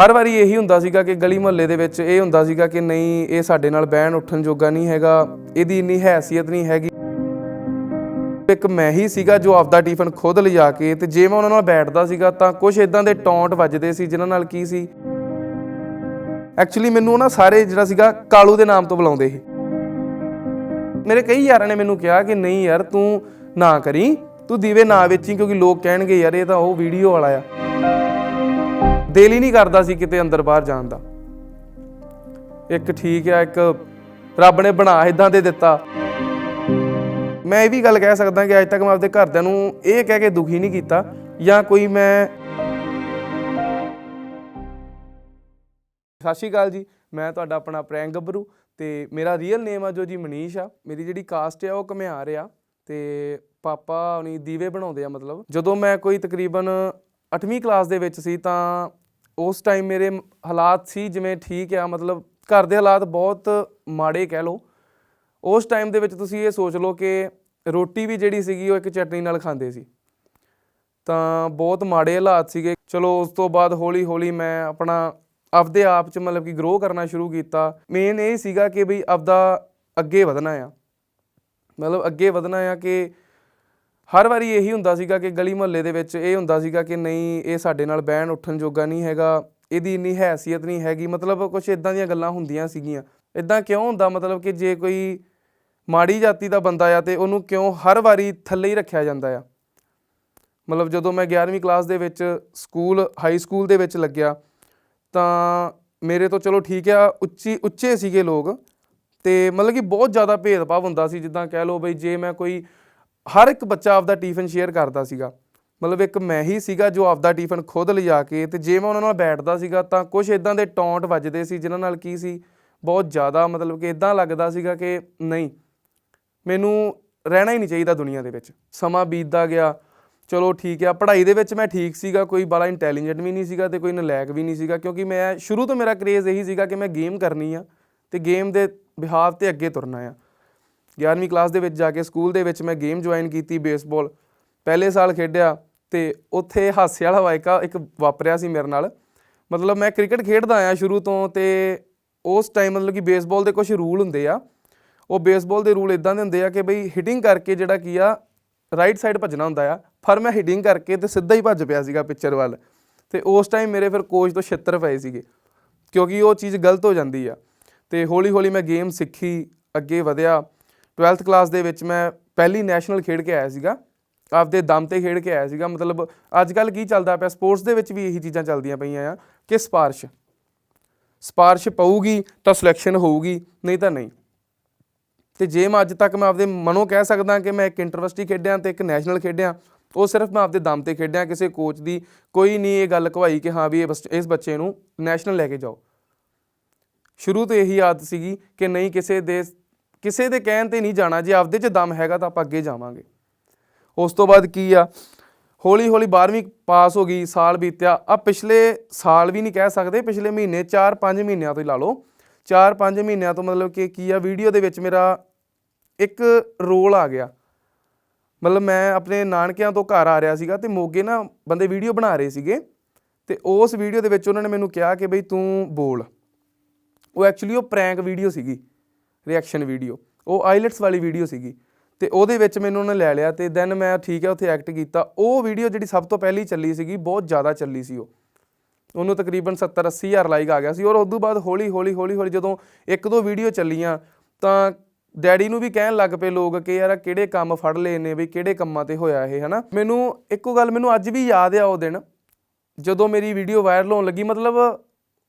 ਹਰ ਵਾਰੀ ਇਹੀ ਹੁੰਦਾ ਸੀਗਾ ਕਿ ਗਲੀ ਮੁਹੱਲੇ ਦੇ ਵਿੱਚ ਇਹ ਹੁੰਦਾ ਸੀਗਾ ਕਿ ਨਹੀਂ, ਇਹ ਸਾਡੇ ਨਾਲ ਬਹਿਣ ਉੱਠਣ ਜੋਗਾ ਨਹੀਂ ਹੈਗਾ, ਇਹਦੀ ਇੰਨੀ ਹੈਸੀਅਤ ਨਹੀਂ ਹੈਗੀ। ਇੱਕ ਮੈਂ ਹੀ ਸੀਗਾ ਜੋ ਆਪਦਾ ਟਿਫਨ ਖੁਦ ਲਿਜਾ ਕੇ ਤੇ ਜੇ ਮੈਂ ਉਹਨਾਂ ਨਾਲ ਬੈਠਦਾ ਸੀਗਾ ਤਾਂ ਕੁਝ ਇਦਾਂ ਦੇ ਟੌਂਟ ਵੱਜਦੇ ਸੀ, ਜਿਨ੍ਹਾਂ ਨਾਲ ਕੀ ਸੀ? ਐਕਚੁਅਲੀ ਮੈਨੂੰ ਨਾ ਸਾਰੇ ਜਿਹੜਾ ਸੀਗਾ ਕਾਲੂ ਦੇ ਨਾਮ ਤੋਂ ਬੁਲਾਉਂਦੇ ਸੀ। ਮੇਰੇ ਕਈ ਯਾਰਾਂ ਨੇ ਮੈਨੂੰ ਕਿਹਾ ਕਿ ਨਹੀਂ ਯਾਰ ਤੂੰ ਨਾ ਕਰੀ, ਤੂੰ ਦੀਵੇ ਨਾ ਵੇਚੀ ਕਿਉਂਕਿ ਲੋਕ ਕਹਿਣਗੇ ਯਾਰ ਇਹ ਤਾਂ ਉਹ ਵੀਡੀਓ ਵਾਲਾ ਆ। ਦਿਲ ਹੀ ਨਹੀਂ ਕਰਦਾ ਸੀ ਕਿਤੇ ਅੰਦਰ ਬਾਹਰ ਜਾਣ ਦਾ। ਇੱਕ ਠੀਕ ਆ, ਇੱਕ ਰੱਬ ਨੇ ਬਣਾ ਇਦਾਂ ਦੇ ਦਿੱਤਾ। ਮੈਂ ਇਹ ਵੀ ਗੱਲ ਕਹਿ ਸਕਦਾ ਕਿ ਅੱਜ ਤੱਕ ਮੈਂ ਆਪਦੇ ਘਰਦਿਆਂ ਨੂੰ ਇਹ ਕਹਿ ਕੇ ਦੁਖੀ ਨਹੀਂ ਕੀਤਾ ਜਾਂ ਕੋਈ ਮੈਂ ਸਤਿ ਸ਼੍ਰੀ ਅਕਾਲ ਜੀ, ਮੈਂ ਤੁਹਾਡਾ ਆਪਣਾ ਪ੍ਰੈਂਕ ਗੱਭਰੂ ਤੇ ਮੇਰਾ ਰੀਅਲ ਨੇਮ ਆ ਜੋ ਜੀ ਮਨੀਸ਼ ਆ। ਮੇਰੀ ਜਿਹੜੀ ਕਾਸਟ ਆ ਉਹ ਘੁਮਿਆਰ ਆ ਤੇ ਪਾਪਾ ਹੁਣੀ ਦੀਵੇ ਬਣਾਉਂਦੇ ਆ ਮਤਲਬ। ਜਦੋਂ ਮੈਂ ਕੋਈ ਤਕਰੀਬਨ 8ਵੀਂ ਕਲਾਸ ਦੇ ਵਿੱਚ ਸੀ ਤਾਂ ਉਸ ਟਾਈਮ ਮੇਰੇ ਹਾਲਾਤ ਸੀ ਜਿਵੇਂ ਠੀਕ ਆ, ਮਤਲਬ ਘਰ ਦੇ ਹਾਲਾਤ ਬਹੁਤ ਮਾੜੇ ਕਹਿ ਲਓ। ਉਸ ਟਾਈਮ ਦੇ ਵਿੱਚ ਤੁਸੀਂ ਇਹ ਸੋਚ ਲਓ ਕਿ ਰੋਟੀ ਵੀ ਜਿਹੜੀ ਸੀਗੀ ਉਹ ਇੱਕ ਚਟਨੀ ਨਾਲ ਖਾਂਦੇ ਸੀ। ਤਾਂ ਬਹੁਤ ਮਾੜੇ ਹਾਲਾਤ ਸੀਗੇ। ਚਲੋ ਉਸ ਤੋਂ ਬਾਅਦ ਹੌਲੀ ਹੌਲੀ ਮੈਂ ਆਪਣਾ ਆਪਦੇ ਆਪ ਚ ਮਤਲਬ ਕਿ ਗਰੋ ਕਰਨਾ ਸ਼ੁਰੂ ਕੀਤਾ। ਮੇਨ ਇਹ ਸੀਗਾ ਕਿ ਬਈ ਆਪਦਾ ਅੱਗੇ ਵਧਣਾ ਆ। ਮਤਲਬ ਅੱਗੇ ਵਧਣਾ ਆ ਕਿ ਹਰ ਵਾਰੀ ਇਹੀ ਹੁੰਦਾ ਸੀਗਾ ਕਿ ਗਲੀ ਮੁਹੱਲੇ ਦੇ ਵਿੱਚ ਇਹ ਹੁੰਦਾ ਸੀਗਾ ਕਿ ਨਹੀਂ, ਇਹ ਸਾਡੇ ਨਾਲ ਬਹਿਣ ਉੱਠਣ ਜੋਗਾ ਨਹੀਂ ਹੈਗਾ, ਇਹਦੀ ਇੰਨੀ ਹੈਸੀਅਤ ਨਹੀਂ ਹੈਗੀ, ਮਤਲਬ ਕੁਝ ਇਦਾਂ ਦੀਆਂ ਗੱਲਾਂ ਹੁੰਦੀਆਂ ਸੀਗੀਆਂ। ਇਦਾਂ ਕਿਉਂ ਹੁੰਦਾ? ਮਤਲਬ ਕਿ ਜੇ ਕੋਈ ਮਾੜੀ ਜਾਤੀ ਦਾ ਬੰਦਾ ਆ ਤੇ ਉਹਨੂੰ ਕਿਉਂ ਹਰ ਵਾਰੀ ਥੱਲੇ ਹੀ ਰੱਖਿਆ ਜਾਂਦਾ ਆ? ਮਤਲਬ ਜਦੋਂ ਮੈਂ 11ਵੀਂ ਕਲਾਸ ਦੇ ਵਿੱਚ ਸਕੂਲ, ਹਾਈ ਸਕੂਲ ਦੇ ਵਿੱਚ ਲੱਗਿਆ, ਤਾਂ ਮੇਰੇ ਤੋਂ ਚਲੋ ਠੀਕ ਆ, ਉੱਚੀ, ਉੱਚੇ ਸੀਗੇ ਲੋਕ, ਤੇ ਮਤਲਬ ਕਿ ਬਹੁਤ ਜ਼ਿਆਦਾ ਭੇਦਭਾਵ ਹੁੰਦਾ ਸੀ। ਜਿੱਦਾਂ ਕਹਿ ਲਓ ਬਈ, ਜੇ ਮੈਂ ਕੋਈ ਹਰ ਇੱਕ ਬੱਚਾ ਆਪਦਾ ਟਿਫਨ ਸ਼ੇਅਰ ਕਰਦਾ ਸੀਗਾ। ਮਤਲਬ ਇੱਕ ਮੈਂ ਹੀ ਸੀਗਾ ਜੋ ਆਪਦਾ ਟਿਫਨ ਖੁਦ ਲਿਜਾ ਕੇ ਤੇ ਜੇ ਮੈਂ ਉਹਨਾਂ ਨਾਲ ਬੈਠਦਾ ਸੀਗਾ ਤਾਂ ਕੁਝ ਇਦਾਂ ਦੇ ਟੌਂਟ ਵੱਜਦੇ ਸੀ ਜਿਨ੍ਹਾਂ ਨਾਲ ਕੀ ਸੀ, ਬਹੁਤ ਜ਼ਿਆਦਾ ਮਤਲਬ ਕਿ ਇਦਾਂ ਲੱਗਦਾ ਸੀਗਾ ਕਿ ਨਹੀਂ, ਮੈਨੂੰ ਰਹਿਣਾ ਹੀ ਨਹੀਂ ਚਾਹੀਦਾ ਦੁਨੀਆ ਦੇ ਵਿੱਚ। ਸਮਾਂ ਬੀਤਦਾ ਗਿਆ, ਚਲੋ ਠੀਕ ਆ, ਪੜ੍ਹਾਈ ਦੇ ਵਿੱਚ ਮੈਂ ਠੀਕ ਸੀਗਾ, ਕੋਈ ਬੜਾ ਇੰਟੈਲੀਜੈਂਟ ਵੀ ਨਹੀਂ ਸੀਗਾ ਤੇ ਕੋਈ ਨਲਾਇਕ ਵੀ ਨਹੀਂ ਸੀਗਾ ਕਿਉਂਕਿ ਮੈਂ ਸ਼ੁਰੂ ਤੋਂ ਮੇਰਾ ਕ੍ਰੇਜ਼ ਇਹੀ ਸੀਗਾ ਕਿ ਮੈਂ ਗੇਮ ਕਰਨੀ ਆ ਤੇ ਗੇਮ ਦੇ ਬਿਹਾਵ ਤੇ ਅੱਗੇ ਤੁਰਨਾ ਆ। 11ਵੀਂ ਕਲਾਸ ਦੇ ਵਿੱਚ ਜਾ ਕੇ ਸਕੂਲ ਦੇ ਵਿੱਚ ਮੈਂ ਗੇਮ ਜੁਆਇਨ ਕੀਤੀ ਬੇਸਬਾਲ ਪਹਿਲੇ ਸਾਲ ਖੇਡਿਆ ਤੇ ਉੱਥੇ ਹਾਸੇ ਵਾਲਾ ਵਾਇਕਾ ਇੱਕ ਵਾਪਰਿਆ ਸੀ ਮੇਰੇ ਨਾਲ। ਮਤਲਬ ਮੈਂ ਕ੍ਰਿਕਟ ਖੇਡਦਾ ਆਇਆ ਸ਼ੁਰੂ ਤੋਂ ਤੇ ਉਸ ਟਾਈਮ ਮਤਲਬ ਕਿ ਬੇਸਬਾਲ ਦੇ ਕੁਝ ਰੂਲ ਹੁੰਦੇ ਆ। ਉਹ ਬੇਸਬਾਲ ਦੇ ਰੂਲ ਇਦਾਂ ਦੇ ਹੁੰਦੇ ਆ ਕਿ ਬਈ ਹਿਟਿੰਗ ਕਰਕੇ ਜਿਹੜਾ ਕੀ ਆ ਰਾਈਟ ਸਾਈਡ ਭੱਜਣਾ ਹੁੰਦਾ ਆ। ਪਰ ਮੈਂ ਹਿਟਿੰਗ ਕਰਕੇ ਤੇ ਸਿੱਧਾ ਹੀ ਭੱਜ ਪਿਆ ਸੀਗਾ ਪਿਕਚਰ ਵੱਲ। ਤੇ ਉਸ ਟਾਈਮ ਮੇਰੇ ਫਿਰ ਕੋਚ ਤੋਂ ਛਿੱਤਰ ਪਏ ਸੀਗੇ, ਕਿਉਂਕਿ ਉਹ ਚੀਜ਼ ਗਲਤ ਹੋ ਜਾਂਦੀ ਆ। ਤੇ ਹੌਲੀ ਹੌਲੀ ਮੈਂ ਗੇਮ ਸਿੱਖੀ, ਅੱਗੇ ਵਧਿਆ। 12th ਕਲਾਸ ਦੇ ਵਿੱਚ ਮੈਂ ਪਹਿਲੀ ਨੈਸ਼ਨਲ ਖੇਡ ਕੇ ਆਇਆ ਸੀਗਾ। ਆਪਦੇ ਦਮ ਤੇ ਖੇਡ ਕੇ ਆਇਆ ਸੀਗਾ। ਮਤਲਬ ਅੱਜ ਕੱਲ ਕੀ ਚੱਲਦਾ ਪਿਆ, ਸਪੋਰਟਸ ਦੇ ਵਿੱਚ ਵੀ ਇਹੀ ਚੀਜ਼ਾਂ ਚੱਲਦੀਆਂ ਪਈਆਂ ਆ ਕਿ ਸਪਾਰਸ਼। ਸਪਾਰਸ਼ ਪਊਗੀ ਤਾਂ ਸਿਲੈਕਸ਼ਨ ਹੋਊਗੀ, ਨਹੀਂ ਤਾਂ ਨਹੀਂ। ਤੇ ਜੇ ਮੈਂ ਅੱਜ ਤੱਕ ਮੈਂ ਆਪਦੇ ਮਨੋਂ ਕਹਿ ਸਕਦਾ ਕਿ ਮੈਂ ਇੱਕ ਇੰਟਰਵਿਊਸਟੀ ਖੇਡਿਆ ਤੇ ਇੱਕ ਨੈਸ਼ਨਲ ਖੇਡਿਆ, ਉਹ ਸਿਰਫ ਮੈਂ ਆਪਦੇ ਦਮ ਤੇ ਖੇਡਿਆ, ਕਿਸੇ ਕੋਚ ਦੀ ਕੋਈ ਨਹੀਂ ਇਹ ਗੱਲ ਕਵਾਈ ਕਿ ਹਾਂ ਵੀ ਇਹ ਬਸ- ਇਸ ਬੱਚੇ ਨੂੰ ਨੈਸ਼ਨਲ ਲੈ ਕੇ ਜਾਓ। ਸ਼ੁਰੂ ਤੋਂ ਇਹੀ ਆਦਤ ਸੀਗੀ ਕਿ ਨਹੀਂ ਕਿਸੇ ਦੇ ਕਿਸੇ ਦੇ ਕਹਿਣ ਤੇ ਨਹੀਂ ਜਾਣਾ, ਜੇ ਆਪਦੇ 'ਚ ਦਮ ਹੈਗਾ ਤਾਂ ਆਪਾਂ ਅੱਗੇ ਜਾਵਾਂਗੇ। ਉਸ ਤੋਂ ਬਾਅਦ ਕੀ ਆ? ਹੌਲੀ ਹੌਲੀ 12ਵੀਂ ਪਾਸ ਹੋ ਗਈ, ਸਾਲ ਬੀਤਿਆ। ਆ ਪਿਛਲੇ ਸਾਲ ਵੀ ਨਹੀਂ ਕਹਿ ਸਕਦੇ, ਪਿਛਲੇ ਮਹੀਨੇ 4-5 ਮਹੀਨਿਆਂ ਤੋਂ ਹੀ ਲਾ ਲਓ। 4-5 ਮਹੀਨਿਆਂ ਤੋਂ ਮਤਲਬ ਕਿ ਕੀ ਆ, ਵੀਡੀਓ ਦੇ ਵਿੱਚ ਮੇਰਾ ਇੱਕ ਰੋਲ ਆ ਗਿਆ। ਮਤਲਬ ਮੈਂ ਆਪਣੇ ਨਾਨਕਿਆਂ ਤੋਂ ਘਰ ਆ ਰਿਹਾ ਸੀਗਾ ਤੇ ਮੋਗੇ ਨਾ ਬੰਦੇ ਵੀਡੀਓ ਬਣਾ ਰਹੇ ਸੀਗੇ ਤੇ ਉਸ ਵੀਡੀਓ ਦੇ ਵਿੱਚ ਉਹਨਾਂ ਨੇ ਮੈਨੂੰ ਕਿਹਾ ਕਿ ਬਈ ਤੂੰ ਬੋਲ। ਉਹ ਐਕਚੁਅਲੀ ਉਹ ਪ੍ਰੈਂਕ ਵੀਡੀਓ ਸੀਗੀ। ਰਿਐਕਸ਼ਨ ਵੀਡੀਓ ਉਹ ਆਈਲੈਟਸ ਵਾਲੀ ਵੀਡੀਓ ਸੀਗੀ। ਤੇ ਉਹਦੇ ਵਿੱਚ ਮੈਨੂੰ ਉਹਨੇ ਲੈ ਲਿਆ ਤੇ ਦੈਨ ਮੈਂ ਠੀਕ ਹੈ, ਉੱਥੇ ਐਕਟ ਕੀਤਾ। ਉਹ ਵੀਡੀਓ ਜਿਹੜੀ ਸਭ ਤੋਂ ਪਹਿਲੀ ਚੱਲੀ ਸੀਗੀ, ਬਹੁਤ ਜ਼ਿਆਦਾ ਚੱਲੀ ਸੀ ਉਹ। ਉਹਨੂੰ ਤਕਰੀਬਨ 70 80 ਹਜ਼ਾਰ ਲਾਈਕ ਆ ਗਿਆ ਸੀ। ਔਰ ਉਸ ਤੋਂ ਬਾਅਦ ਹੌਲੀ ਹੌਲੀ ਹੌਲੀ ਹੌਲੀ ਜਦੋਂ ਇੱਕ ਦੋ ਵੀਡੀਓ ਚੱਲੀਆਂ, ਤਾਂ ਡੈਡੀ ਨੂੰ ਵੀ ਕਹਿਣ ਲੱਗ ਪਏ ਲੋਕ ਕਿ ਯਾਰ ਕਿਹੜੇ ਕੰਮ ਫੜ ਲਏ ਨੇ ਵੀ ਕਿਹੜੇ ਕੰਮਾਂ ਤੇ ਹੋਇਆ ਇਹ, ਹਨਾ? ਮੈਨੂੰ ਇੱਕੋ ਗੱਲ ਮੈਨੂੰ ਅੱਜ ਵੀ ਯਾਦ ਆ ਉਹ ਦਿਨ, ਜਦੋਂ ਮੇਰੀ ਵੀਡੀਓ ਵਾਇਰਲ ਹੋਣ ਲੱਗੀ। ਮਤਲਬ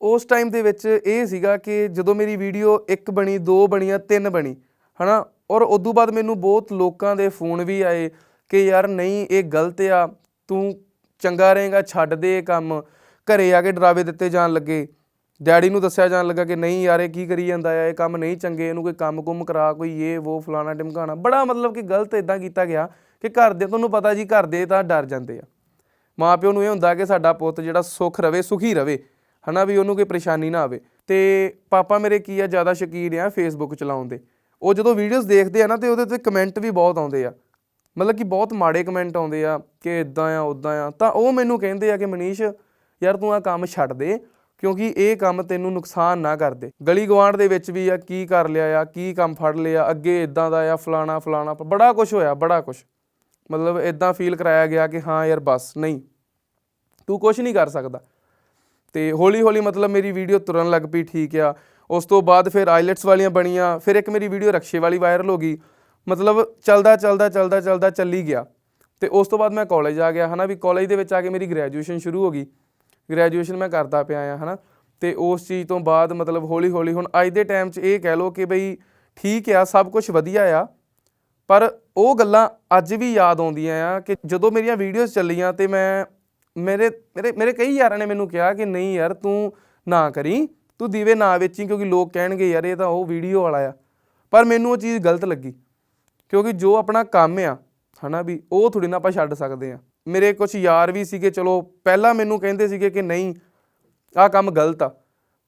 ਉਸ ਟਾਈਮ ਦੇ ਵਿੱਚ ਇਹ ਸੀਗਾ ਕਿ ਜਦੋਂ ਮੇਰੀ ਵੀਡੀਓ ਇੱਕ ਬਣੀ, ਦੋ ਬਣੀਆਂ, ਤਿੰਨ ਬਣੀ, ਹਨਾ? ਔਰ ਉਦੋਂ ਬਾਅਦ ਮੈਨੂੰ ਬਹੁਤ ਲੋਕਾਂ ਦੇ ਫੋਨ ਵੀ ਆਏ ਕਿ ਯਾਰ ਨਹੀਂ, ਇਹ ਗਲਤ ਆ, ਤੂੰ ਚੰਗਾ ਰਹੇਗਾ, ਛੱਡ ਦੇ ਇਹ ਕੰਮ। ਘਰੇ ਆ ਕੇ ਡਰਾਵੇ ਦਿੱਤੇ ਜਾਣ ਲੱਗੇ। ਡੈਡੀ ਨੂੰ ਦੱਸਿਆ ਜਾਣ ਲੱਗਾ ਕਿ ਨਹੀਂ ਯਾਰ, ਇਹ ਕੀ ਕਰੀ ਜਾਂਦਾ ਆ, ਇਹ ਕੰਮ ਨਹੀਂ ਚੰਗੇ, ਇਹਨੂੰ ਕੋਈ ਕੰਮ ਕੁਮ ਕਰਾ, ਕੋਈ ਇਹ ਉਹ ਫਲਾਣਾ ਟਿਮਕਾਣਾ ਬੜਾ ਮਤਲਬ ਕਿ ਗਲਤ ਇਦਾਂ ਕੀਤਾ ਗਿਆ ਕਿ ਘਰ ਦੇ, ਤੁਹਾਨੂੰ ਪਤਾ ਜੀ, ਘਰ ਦੇ ਤਾਂ ਡਰ ਜਾਂਦੇ ਆ। ਮਾਂ ਪਿਓ ਨੂੰ ਇਹ ਹੁੰਦਾ ਕਿ ਸਾਡਾ ਪੁੱਤ ਜਿਹੜਾ ਸੁਖ ਰਵੇ, ਸੁਖੀ ਰਵੇ। ਹਨਾ ਵੀ ਉਹਨੂੰ ਕੋਈ ਪਰੇਸ਼ਾਨੀ ਨਾ ਆਵੇ। ਤੇ ਪਾਪਾ ਮੇਰੇ ਕੀ ਆ, ਜ਼ਿਆਦਾ ਸ਼ੌਕੀਨ ਆ ਫੇਸਬੁੱਕ ਚਲਾਉਣ ਦੇ। ਉਹ ਜਦੋਂ ਵੀਡੀਓਜ਼ ਦੇਖਦੇ ਆ ਨਾ ਤੇ ਉਹਦੇ ਤੇ ਕਮੈਂਟ ਵੀ ਬਹੁਤ ਆਉਂਦੇ ਆ। ਮਤਲਬ ਕਿ ਬਹੁਤ ਮਾੜੇ ਕਮੈਂਟ ਆਉਂਦੇ ਆ ਕਿ ਇਦਾਂ ਆ ਉਦਾਂ ਆ। ਤਾਂ ਉਹ ਮੈਨੂੰ ਕਹਿੰਦੇ ਆ ਕਿ ਮਨੀਸ਼, ਯਾਰ ਤੂੰ ਆ ਕੰਮ ਛੱਡ ਦੇ, ਕਿਉਂਕਿ ਇਹ ਕੰਮ ਤੈਨੂੰ ਨੁਕਸਾਨ ਨਾ ਕਰਦੇ ਗਲੀ ਗਵਾਂਢ ਦੇ ਵਿੱਚ ਵੀ ਆ, ਕੀ ਕਰ ਲਿਆ ਆ, ਕੀ ਕੰਮ ਫੜ ਲਿਆ, ਅੱਗੇ ਇਦਾਂ ਦਾ ਆ, ਫਲਾਣਾ ਫਲਾਣਾ ਬੜਾ ਕੁਝ ਹੋਇਆ, ਬੜਾ ਕੁਝ ਮਤਲਬ ਇਦਾਂ ਫੀਲ ਕਰਾਇਆ ਗਿਆ ਕਿ ਹਾਂ ਯਾਰ ਬਸ, ਨਹੀਂ। ਤੂੰ ਕੁਝ ਨਹੀਂ ਕਰ ਸਕਦਾ। ਤੇ ਹੌਲੀ ਹੌਲੀ ਮਤਲਬ ਮੇਰੀ ਵੀਡੀਓ ਤੁਰਨ ਲੱਗ ਪਈ, ਠੀਕ ਆ। ਉਸ ਤੋਂ ਬਾਅਦ ਫਿਰ ਆਈਲੈਟਸ ਵਾਲੀਆਂ ਬਣੀਆਂ, ਫਿਰ ਇੱਕ ਮੇਰੀ ਵੀਡੀਓ ਰਕਸ਼ੇ ਵਾਲੀ ਵਾਇਰਲ ਹੋ ਗਈ। ਮਤਲਬ ਚੱਲਦਾ ਚੱਲਦਾ ਚੱਲਦਾ ਚੱਲਦਾ ਚੱਲੀ ਗਿਆ। ਤੇ ਉਸ ਤੋਂ ਬਾਅਦ ਮੈਂ ਕਾਲਜ ਆ ਗਿਆ, ਹਨਾ ਵੀ ਕਾਲਜ ਦੇ ਵਿੱਚ ਆ ਕੇ ਮੇਰੀ ਗ੍ਰੈਜੂਏਸ਼ਨ ਸ਼ੁਰੂ ਹੋ ਗਈ। ਗ੍ਰੈਜੂਏਸ਼ਨ ਮੈਂ ਕਰਦਾ ਪਿਆ ਆ, ਹਨਾ। ਤੇ ਉਸ ਚੀਜ਼ ਤੋਂ ਬਾਅਦ ਮਤਲਬ ਹੌਲੀ ਹੌਲੀ ਹੁਣ ਅੱਜ ਦੇ ਟਾਈਮ 'ਚ ਇਹ ਕਹਿ ਲਓ ਕਿ ਬਈ ਠੀਕ ਆ, ਸਭ ਕੁਝ ਵਧੀਆ ਆ। ਪਰ ਉਹ ਗੱਲਾਂ ਅੱਜ ਵੀ ਯਾਦ ਆਉਂਦੀਆਂ ਆ ਕਿ ਜਦੋਂ ਮੇਰੀਆਂ ਵੀਡੀਓਜ਼ ਚੱਲੀਆਂ ਤੇ ਮੈਂ ਮੇਰੇ ਮੇਰੇ ਮੇਰੇ ਕਈ ਯਾਰਾਂ ਨੇ ਮੈਨੂੰ ਕਿਹਾ ਕਿ ਨਹੀਂ ਯਾਰ ਤੂੰ ਨਾ ਕਰੀ, ਤੂੰ ਦੀਵੇ ਨਾ ਵੇਚੀ ਕਿਉਂਕਿ ਲੋਕ ਕਹਿਣਗੇ ਯਾਰ ਇਹ ਤਾਂ ਉਹ ਵੀਡੀਓ ਵਾਲਾ ਆ। ਪਰ ਮੈਨੂੰ ਉਹ ਚੀਜ਼ ਗਲਤ ਲੱਗੀ ਕਿਉਂਕਿ ਜੋ ਆਪਣਾ ਕੰਮ ਆ, ਹਨਾ ਵੀ ਉਹ ਥੋੜੀ ਨਾ ਆਪਾਂ ਛੱਡ ਸਕਦੇ ਆ। ਮੇਰੇ ਕੁਝ ਯਾਰ ਵੀ ਸੀਗੇ, ਚਲੋ ਪਹਿਲਾਂ ਮੈਨੂੰ ਕਹਿੰਦੇ ਸੀਗੇ ਕਿ ਨਹੀਂ, ਆਹ ਕੰਮ ਗਲਤ ਆ।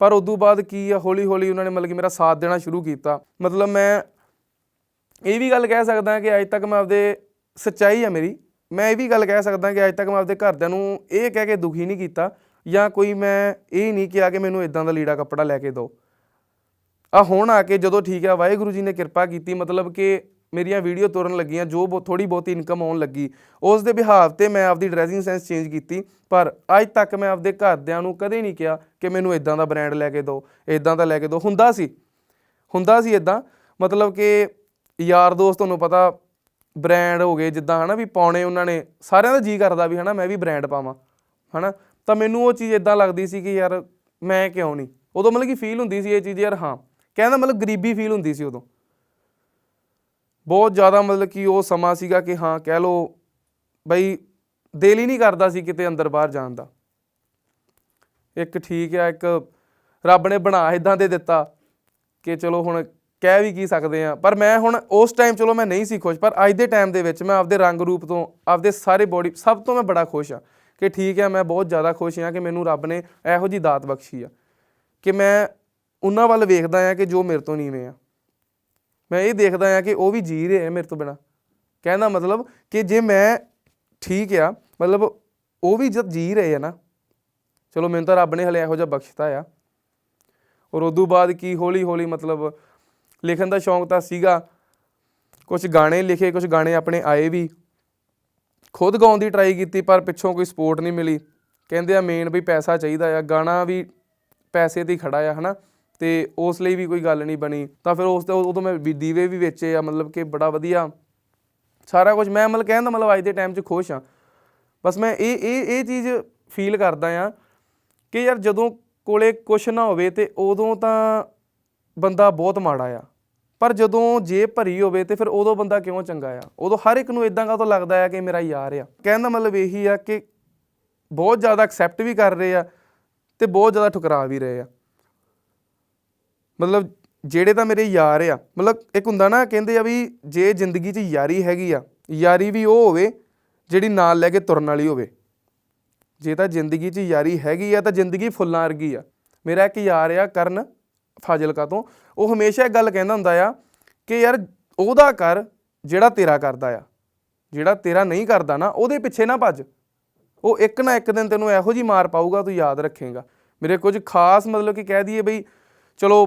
ਪਰ ਉਦੋਂ ਬਾਅਦ ਕੀ ਆ ਹੌਲੀ ਹੌਲੀ ਉਹਨਾਂ ਨੇ ਮਤਲਬ ਕਿ ਮੇਰਾ ਸਾਥ ਦੇਣਾ ਸ਼ੁਰੂ ਕੀਤਾ। ਮਤਲਬ ਮੈਂ ਇਹ ਵੀ ਗੱਲ ਕਹਿ ਸਕਦਾ ਕਿ ਅੱਜ ਤੱਕ ਮੈਂ ਆਪਦੇ ਸੱਚਾਈ ਆ ਮੇਰੀ। ਮੈਂ ਇਹ ਵੀ ਗੱਲ ਕਹਿ ਸਕਦਾ ਕਿ ਅੱਜ ਤੱਕ ਮੈਂ ਆਪਦੇ ਘਰਦਿਆਂ ਨੂੰ ਇਹ ਕਹਿ ਕੇ ਦੁਖੀ ਨਹੀਂ ਕੀਤਾ ਜਾਂ ਕੋਈ ਮੈਂ ਇਹ ਨਹੀਂ ਕਿਹਾ ਕਿ ਮੈਨੂੰ ਇਦਾਂ ਦਾ ਲੀੜਾ ਕੱਪੜਾ ਲੈ ਕੇ ਦਿਓ। ਆ ਹੁਣ ਆ ਕੇ ਜਦੋਂ ਠੀਕ ਆ, ਵਾਹਿਗੁਰੂ ਜੀ ਨੇ ਕਿਰਪਾ ਕੀਤੀ, ਮਤਲਬ ਕਿ ਮੇਰੀਆਂ ਵੀਡੀਓ ਤੁਰਨ ਲੱਗੀਆਂ, ਜੋ ਬਹੁਤ ਥੋੜੀ ਬਹੁਤੀ ਇਨਕਮ ਆਉਣ ਲੱਗੀ। ਉਸ ਦੇ ਬਿਹਾਵ ਤੇ ਮੈਂ ਆਪਦੀ ਡਰੈਸਿੰਗ ਸੈਂਸ ਚੇਂਜ ਕੀਤੀ, ਪਰ ਅੱਜ ਤੱਕ ਮੈਂ ਆਪਦੇ ਘਰਦਿਆਂ ਨੂੰ ਕਦੇ ਨਹੀਂ ਕਿਹਾ ਕਿ ਮੈਨੂੰ ਇਦਾਂ ਦਾ ਬ੍ਰਾਂਡ ਲੈ ਕੇ ਦਿਓ ਇਦਾਂ ਦਾ ਲੈ ਕੇ ਦਿਓ। ਹੁੰਦਾ ਸੀ ਹੁੰਦਾ ਸੀ ਇਦਾਂ ਮਤਲਬ ਕਿ ਯਾਰ ਦੋਸਤ, ਤੁਹਾਨੂੰ ਪਤਾ ਬ੍ਰਾਂਡ ਹੋ ਗਏ, ਜਿੱਦਾਂ ਹਨਾ ਵੀ ਪਾਉਣੇ ਉਹਨਾਂ ਨੇ, ਸਾਰਿਆਂ ਦਾ ਜੀ ਕਰਦਾ ਵੀ ਹਨਾ ਮੈਂ ਵੀ ਬ੍ਰਾਂਡ ਪਾਵਾਂ, ਹਨਾ। ਤਾਂ ਮੈਨੂੰ ਉਹ ਚੀਜ਼ ਇਦਾਂ ਲੱਗਦੀ ਸੀ ਕਿ ਯਾਰ ਮੈਂ ਕਿਉਂ ਨਹੀਂ? ਉਦੋਂ ਮਤਲਬ ਕਿ ਫੀਲ ਹੁੰਦੀ ਸੀ ਇਹ ਚੀਜ਼, ਯਾਰ ਹਾਂ, ਕਹਿੰਦਾ ਮਤਲਬ ਗਰੀਬੀ ਫੀਲ ਹੁੰਦੀ ਸੀ ਉਦੋਂ। ਬਹੁਤ ਜ਼ਿਆਦਾ ਮਤਲਬ ਕਿ ਉਹ ਸਮਾਂ ਸੀਗਾ ਕਿ ਹਾਂ, ਕਹਿ ਲੋ ਬਈ ਦਿਲ ਹੀ ਨਹੀਂ ਕਰਦਾ ਸੀ ਕਿਤੇ ਅੰਦਰ ਬਾਹਰ ਜਾਣ ਦਾ। ਇੱਕ ਠੀਕ ਆ, ਇੱਕ ਰੱਬ ਨੇ ਬਣਾ ਇਦਾਂ ਦੇ ਦਿੱਤਾ ਕਿ ਚਲੋ ਹੁਣ ਕਹਿ ਵੀ ਕੀ ਸਕਦੇ ਆ ਪਰ ਮੈਂ ਹੁਣ ਉਸ ਟਾਈਮ ਚਲੋ ਮੈਂ ਨਹੀਂ ਸੀ ਖੁਸ਼, ਪਰ ਅੱਜ ਦੇ ਟਾਈਮ ਦੇ ਵਿੱਚ ਮੈਂ ਆਪਦੇ ਰੰਗ ਰੂਪ ਤੋਂ, ਆਪਦੇ ਸਾਰੇ ਬੋਡੀ ਸਭ ਤੋਂ ਮੈਂ ਬੜਾ ਖੁਸ਼ ਆ ਕਿ ਠੀਕ ਆ ਮੈਂ ਬਹੁਤ ਜ਼ਿਆਦਾ ਖੁਸ਼ ਹਾਂ ਕਿ ਮੈਨੂੰ ਰੱਬ ਨੇ ਇਹੋ ਜੀ ਦਾਤ ਬਖਸ਼ੀ ਆ ਕਿ ਮੈਂ ਉਹਨਾਂ ਵੱਲ ਵੇਖਦਾ ਆ ਕਿ ਜੋ ਮੇਰੇ ਤੋਂ ਨੀਵੇਂ ਆ। ਮੈਂ ਇਹ ਦੇਖਦਾ ਆ ਕਿ ਉਹ ਵੀ ਜੀ ਰਹੇ ਆ ਮੇਰੇ ਤੋਂ ਬਿਨਾ। ਕਹਿੰਦਾ ਮਤਲਬ ਕਿ ਜੇ ਮੈਂ ਠੀਕ ਆ, ਮਤਲਬ ਉਹ ਵੀ ਜਦ ਜੀ ਰਹੇ ਆ ਨਾ, ਚਲੋ ਮੈਨੂੰ ਤਾਂ ਰੱਬ ਨੇ ਹਲੇ ਇਹੋ ਜਿਹਾ ਬਖਸ਼ਤਾ ਆ। ਔਰ ਉਦੋਂ ਬਾਅਦ ਕੀ ਹੌਲੀ ਹੌਲੀ ਮਤਲਬ ਲਿਖਣ ਦਾ ਸ਼ੌਂਕ ਤਾਂ ਸੀਗਾ। ਕੁਝ ਗਾਣੇ ਲਿਖੇ ਕੁਝ ਗਾਣੇ ਆਪਣੇ ਆਏ ਵੀ। ਖੁਦ ਗਾਉਣ ਦੀ ਟਰਾਈ ਕੀਤੀ, ਪਰ ਪਿੱਛੋਂ ਕੋਈ ਸਪੋਰਟ ਨਹੀਂ ਮਿਲੀ। ਕਹਿੰਦੇ ਆ ਮੇਨ ਵੀ ਪੈਸਾ ਚਾਹੀਦਾ ਆ, ਗਾਣਾ ਵੀ ਪੈਸੇ ਤੇ ਹੀ ਖੜਾ ਆ, ਹਨਾ? ਤੇ ਉਸ ਲਈ ਵੀ ਕੋਈ ਗੱਲ ਨਹੀਂ ਬਣੀ। ਤਾਂ ਫਿਰ ਉਸ ਤੋਂ ਉਦੋਂ ਮੈਂ ਵੀ ਦੀਵੇ ਵੀ ਵੇਚੇ ਆ, ਮਤਲਬ ਕਿ ਬੜਾ ਵਧੀਆ। ਸਾਰਾ ਕੁਝ ਮੈਂ ਮਤਲਬ ਕਹਿਣ ਦਾ ਮਤਲਬ ਅੱਜ ਦੇ ਟਾਈਮ 'ਚ ਖੁਸ਼ ਆ। ਬਸ ਮੈਂ ਇਹ ਇਹ ਇਹ ਚੀਜ਼ ਫੀਲ ਕਰਦਾ ਆ ਕਿ ਯਾਰ ਜਦੋਂ ਕੋਲੇ ਕੁਛ ਨਾ ਹੋਵੇ ਤੇ ਉਦੋਂ ਤਾਂ ਬੰਦਾ ਬਹੁਤ ਮਾੜਾ ਆ। ਪਰ ਜਦੋਂ ਜੇਬ ਭਰੀ ਹੋਵੇ ਤੇ ਫਿਰ ਉਦੋਂ ਬੰਦਾ ਕਿਉਂ ਚੰਗਾ ਆ? ਉਦੋਂ ਹਰ ਇੱਕ ਨੂੰ ਇਦਾਂ ਕਾਹਤੋਂ ਲੱਗਦਾ ਆ ਕਿ ਮੇਰਾ ਯਾਰ ਆ। ਕਹਿਣ ਦਾ ਮਤਲਬ ਇਹੀ ਆ ਕਿ ਬਹੁਤ ਜ਼ਿਆਦਾ ਐਕਸੈਪਟ ਵੀ ਕਰ ਰਹੇ ਆ ਤੇ ਬਹੁਤ ਜ਼ਿਆਦਾ ਠੁਕਰਾ ਵੀ ਰਹੇ ਆ। ਮਤਲਬ ਜਿਹੜੇ ਤਾਂ ਮੇਰੇ ਯਾਰ ਆ, ਮਤਲਬ ਇੱਕ ਹੁੰਦਾ ਨਾ ਕਹਿੰਦੇ ਆ ਵੀ ਜੇ ਜ਼ਿੰਦਗੀ 'ਚ ਯਾਰੀ ਹੈਗੀ ਆ, ਯਾਰੀ ਵੀ ਉਹ ਹੋਵੇ ਜਿਹੜੀ ਨਾਲ ਲੈ ਕੇ ਤੁਰਨ ਵਾਲੀ ਹੋਵੇ। ਜੇ ਤਾਂ ਜ਼ਿੰਦਗੀ 'ਚ ਯਾਰੀ ਹੈਗੀ ਆ ਤਾਂ ਜ਼ਿੰਦਗੀ ਫੁੱਲਾਂ ਵਰਗੀ ਆ। ਮੇਰਾ ਇੱਕ ਯਾਰ ਆ ਕਰਨ ਫਾਜ਼ਿਲਕਾ ਤੋਂ। ਉਹ ਹਮੇਸ਼ਾ ਇੱਕ ਗੱਲ ਕਹਿੰਦਾ ਹੁੰਦਾ ਆ ਕਿ ਯਾਰ ਉਹਦਾ ਕਰ ਜਿਹੜਾ ਤੇਰਾ ਕਰਦਾ ਆ। ਜਿਹੜਾ ਤੇਰਾ ਨਹੀਂ ਕਰਦਾ ਨਾ, ਉਹਦੇ ਪਿੱਛੇ ਨਾ ਭੱਜ। ਉਹ ਇੱਕ ਨਾ ਇੱਕ ਦਿਨ ਤੈਨੂੰ ਇਹੋ ਜੀ ਮਾਰ ਪਾਊਗਾ, ਤੂੰ ਯਾਦ ਰੱਖੇਗਾ। ਮੇਰੇ ਕੁਝ ਖਾਸ ਮਤਲਬ ਕਿ ਕਹਿ ਦਈਏ ਬਈ, ਚਲੋ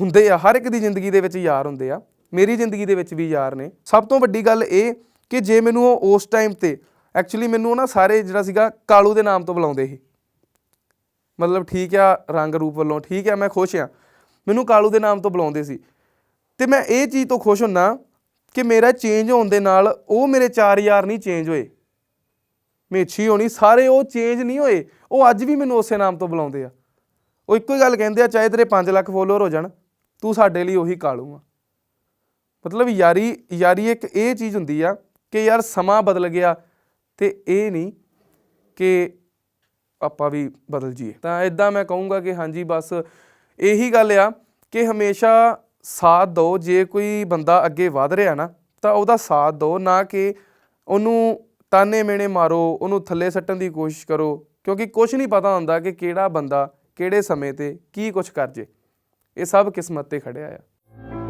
ਹੁੰਦੇ ਆ, ਹਰ ਇੱਕ ਦੀ ਜ਼ਿੰਦਗੀ ਦੇ ਵਿੱਚ ਯਾਰ ਹੁੰਦੇ ਆ। ਮੇਰੀ ਜ਼ਿੰਦਗੀ ਦੇ ਵਿੱਚ ਵੀ ਯਾਰ ਨੇ। ਸਭ ਤੋਂ ਵੱਡੀ ਗੱਲ ਇਹ ਕਿ ਜੇ ਮੈਨੂੰ ਉਹ ਉਸ ਟਾਈਮ ਤੇ, ਐਕਚੁਅਲੀ ਮੈਨੂੰ ਉਹ ਨਾ ਸਾਰੇ ਜਿਹੜਾ ਸੀਗਾ ਕਾਲੂ ਦੇ ਨਾਮ ਤੋਂ ਬੁਲਾਉਂਦੇ ਸੀ। ਮਤਲਬ ਠੀਕ ਆ, ਰੰਗ ਰੂਪ ਵੱਲੋਂ ਠੀਕ ਆ, ਮੈਂ ਖੁਸ਼ ਆ। ਮੈਨੂੰ ਕਾਲੂ ਦੇ ਨਾਮ ਤੋਂ ਬੁਲਾਉਂਦੇ ਸੀ। ਤੇ ਮੈਂ ਇਹ ਚੀਜ਼ ਤੋਂ ਖੁਸ਼ ਹੁੰਨਾ ਕਿ ਮੇਰਾ ਚੇਂਜ ਹੋਣ ਦੇ ਨਾਲ ਉਹ ਮੇਰੇ ਚਾਰ ਯਾਰ ਨਹੀਂ ਚੇਂਜ ਹੋਏ। ਮੇਛੀ ਹੋਣੀ, ਸਾਰੇ ਉਹ ਚੇਂਜ ਨਹੀਂ ਹੋਏ। ਉਹ ਅੱਜ ਵੀ ਮੈਨੂੰ ਉਸੇ ਨਾਮ ਤੋਂ ਬੁਲਾਉਂਦੇ ਆ। ਉਹ ਇੱਕੋ ਹੀ ਗੱਲ ਕਹਿੰਦੇ ਆ, ਚਾਹੇ ਤੇਰੇ 5 ਲੱਖ ਫੋਲੋਅਰ ਹੋ ਜਾਣ, ਤੂੰ ਸਾਡੇ ਲਈ ਉਹੀ ਕਾਲੂ ਆ। ਮਤਲਬ ਯਾਰੀ ਯਾਰੀ ਇੱਕ ਇਹ ਚੀਜ਼ ਹੁੰਦੀ ਆ ਕਿ ਯਾਰ ਸਮਾਂ ਬਦਲ ਗਿਆ ਤੇ ਇਹ ਨਹੀਂ ਕਿ ਆਪਾਂ ਵੀ ਬਦਲ ਜੀਏ ਤਾਂ ਇਦਾਂ ਮੈਂ ਕਹੂੰਗਾ ਕਿ ਹਾਂਜੀ, ਬਸ ਇਹੀ ਗੱਲ ਆ ਕਿ ਹਮੇਸ਼ਾ ਸਾਥ ਦਿਓ, ਜੇ ਕੋਈ ਬੰਦਾ ਅੱਗੇ ਵਧ ਰਿਹਾ ਨਾ, ਤਾਂ ਉਹਦਾ ਸਾਥ ਦਿਓ, ਨਾ ਕਿ ਉਹਨੂੰ ਤਾਨੇ ਮੇਣੇ ਮਾਰੋ, ਉਹਨੂੰ ਥੱਲੇ ਸੱਟਣ ਦੀ ਕੋਸ਼ਿਸ਼ ਕਰੋ, ਕਿਉਂਕਿ ਕੁਝ ਨਹੀਂ ਪਤਾ ਹੁੰਦਾ ਕਿ ਕਿਹੜਾ ਬੰਦਾ ਕਿਹੜੇ ਸਮੇਂ ਤੇ ਕੀ ਕੁਝ ਕਰ ਜੇ। ਇਹ ਸਭ ਕਿਸਮਤ ਤੇ ਖੜਿਆ ਆ।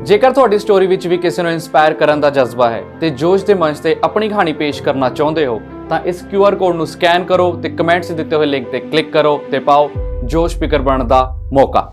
ਜੇਕਰ ਤੁਹਾਡੀ ਸਟੋਰੀ ਵਿੱਚ ਵੀ ਕਿਸੇ ਨੂੰ ਇਨਸਪਾਇਰ ਕਰਨ ਦਾ ਜਜ਼ਬਾ ਹੈ ਤੇ ਜੋਸ਼ ਦੇ ਮੰਚ ਤੇ ਆਪਣੀ ਕਹਾਣੀ ਪੇਸ਼ ਕਰਨਾ ਚਾਹੁੰਦੇ ਹੋ, ਤਾਂ ਇਸ QR ਕੋਡ ਨੂੰ ਸਕੈਨ ਕਰੋ ਤੇ ਕਮੈਂਟਸ ਦਿੱਤੇ ਹੋਏ ਲਿੰਕ ਤੇ ਕਲਿੱਕ ਕਰੋ ਤੇ ਪਾਓ ਜੋਸ਼ ਸਪੀਕਰ ਬਣਨ ਦਾ ਮੌਕਾ।